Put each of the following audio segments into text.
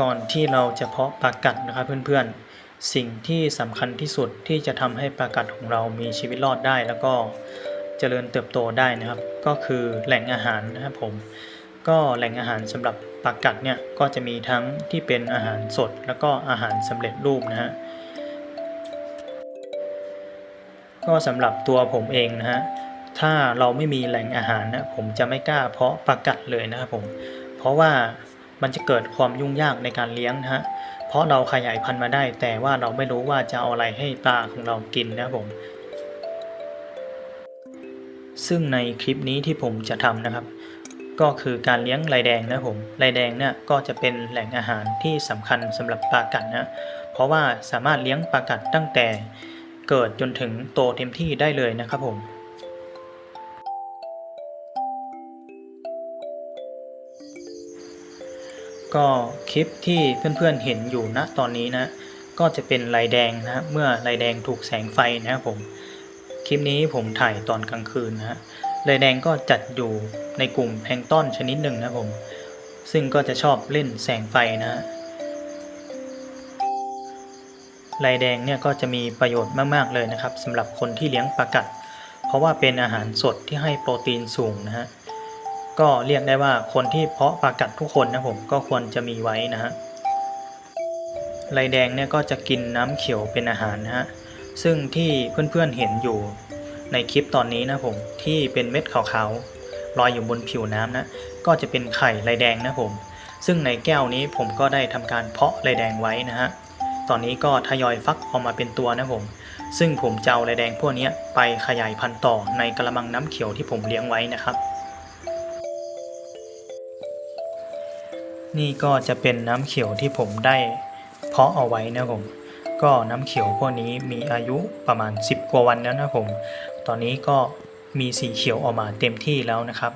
ก่อนที่เราจะเพาะปลากัดนะครับเพื่อนๆ สิ่งที่สำคัญที่สุดที่จะทำให้ปลากัดของเรามีชีวิตรอดได้ แล้วก็เจริญเติบโตได้นะครับ ก็คือแหล่งอาหารนะครับผม ก็แหล่งอาหารสำหรับปลากัดเนี่ยก็จะมีทั้งที่เป็นอาหารสด แล้วก็อาหารสำเร็จรูปนะฮะก็สำหรับตัวผมเองนะฮะถ้าเราไม่มีแหล่งอาหารนะผมจะไม่กล้าเพาะปลากัดเลยนะครับผม เพราะว่า มันจะเกิดความยุ่งยากในการเลี้ยงนะฮะ เพราะเราขยายพันธุ์มาได้ แต่ว่าเราไม่รู้ว่าจะเอาอะไรให้ปลาของเรากินนะครับผม ซึ่งในคลิปนี้ที่ผมจะทำนะครับ ก็คือการเลี้ยงลายแดงนะครับผมลายแดงเนี่ยก็จะเป็นแหล่งอาหารที่สำคัญสำหรับปลากัดนะเพราะว่าสามารถเลี้ยงปลากัดตั้งแต่เกิดจนถึงโตเต็มที่ได้เลยนะครับผม ก็คลิปที่เพื่อนๆเห็นอยู่นะตอนนี้นะ ก็จะเป็นลายแดงนะเมื่อลายแดงถูกแสงไฟนะครับผมคลิปนี้ผมถ่ายตอนกลางคืนนะฮะลายแดงก็จัดอยู่ในกลุ่มแพลงต้อนชนิดหนึ่งนะครับผม ซึ่งก็จะชอบเล่นแสงไฟนะฮะลายแดงเนี่ยก็จะมีประโยชน์มากๆเลยนะครับสำหรับคนที่เลี้ยงปลากัด เพราะว่าเป็นอาหารสดที่ให้โปรตีนสูงนะฮะ ก็เรียกได้ว่าคนที่เพาะปลากัดทุกคนนะผมก็ควรจะมีไว้นะฮะลายแดงเนี่ยก็จะกินน้ำเขียวเป็นอาหารนะฮะซึ่งที่เพื่อนๆเห็นอยู่ในคลิปตอนนี้นะผมที่เป็นเม็ดขาวๆลอยอยู่บนผิวน้ำนะก็จะเป็นไข่ลายแดงนะผม ซึ่งในแก้วนี้ผมก็ได้ทำการเพาะลายแดงไว้นะฮะตอนนี้ก็ทยอยฟักออกมาเป็นตัวนะผม ซึ่งผมจะเอาลายแดงพวกนี้ไปขยายพันธุ์ต่อในกระมังน้ำเขียวที่ผมเลี้ยงไว้นะครับ นี่ก็จะเป็นน้ำเขียวที่ผมได้เพาะเอาไว้นะผม ก็น้ำเขียวพวกนี้มีอายุประมาณ 10 กว่าวันแล้วนะผม ตอนนี้ก็มีสีเขียวออกมาเต็มที่แล้วนะครับ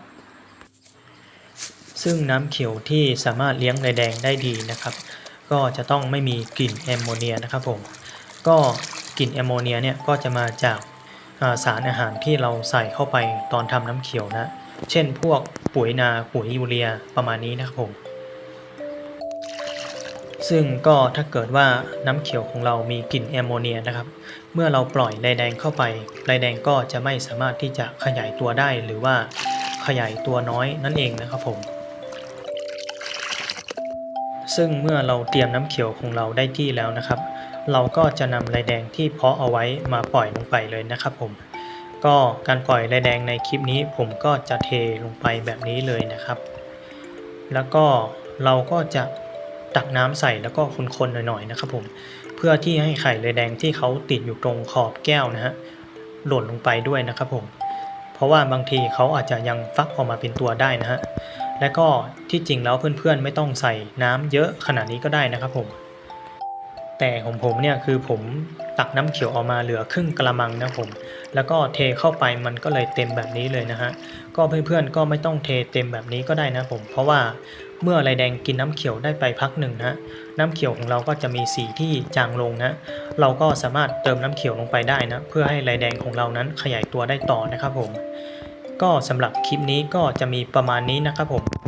ซึ่งน้ำเขียวที่สามารถเลี้ยงลายแดงได้ดีนะครับ ก็จะต้องไม่มีกลิ่นแอมโมเนียนะครับผม ก็กลิ่นแอมโมเนียเนี่ยก็จะมาจากาสารอาหารที่เราใส่เข้าไปตอนทำน้ำเขียวนะ เช่นพวกปุ๋ยนาปุ๋ยยูเรียประมาณนี้นะครับผม ซึ่งก็ถ้าเกิดว่าน้ำเขียวของเรามีกลิ่นแอมโมเนียนะครับ เมื่อเราปล่อยลายแดงเข้าไปลายแดงก็จะไม่สามารถที่จะขยายตัวได้หรือว่าขยายตัวน้อยนั่นเองนะครับผม ซึ่งเมื่อเราเตรียมน้ำเขียวของเราได้ที่แล้วนะครับ เราก็จะนำลายแดงที่เพาะเอาไว้มาปล่อยลงไปเลยนะครับผม ก็การปล่อยลายแดงในคลิปนี้ผมก็จะเทลงไปแบบนี้เลยนะครับ แล้วก็เราก็จะ ตักน้ำใส่แล้วก็คนๆหน่อยๆนะครับผมเพื่อที่ให้ไข่เลยแดงที่เขาติดอยู่ตรงขอบแก้วนะฮะหล่นลงไปด้วยนะครับผมเพราะว่าบางทีเขาอาจจะยังฟักออกมาเป็นตัวได้นะฮะและก็ที่จริงแล้วเพื่อนๆไม่ต้องใส่น้ำเยอะขนาดนี้ก็ได้นะครับผม แต่ของผมเนี่ยคือผมตักน้ำเขียวออกมาเหลือครึ่งกระมังนะผม แล้วก็เทเข้าไปมันก็เลยเต็มแบบนี้เลยนะฮะ ก็เพื่อนๆก็ไม่ต้องเทเต็มแบบนี้ก็ได้นะผม เพราะว่าเมื่อลายแดงกินน้ำเขียวได้ไปพักหนึ่งนะน้ำเขียวของเราก็จะมีสีที่จางลงนะ เราก็สามารถเติมน้ำเขียวลงไปได้นะ เพื่อให้ลายแดงของเรานั้นขยายตัวได้ต่อนะครับผม ก็สำหรับคลิปนี้ก็จะมีประมาณนี้นะครับผม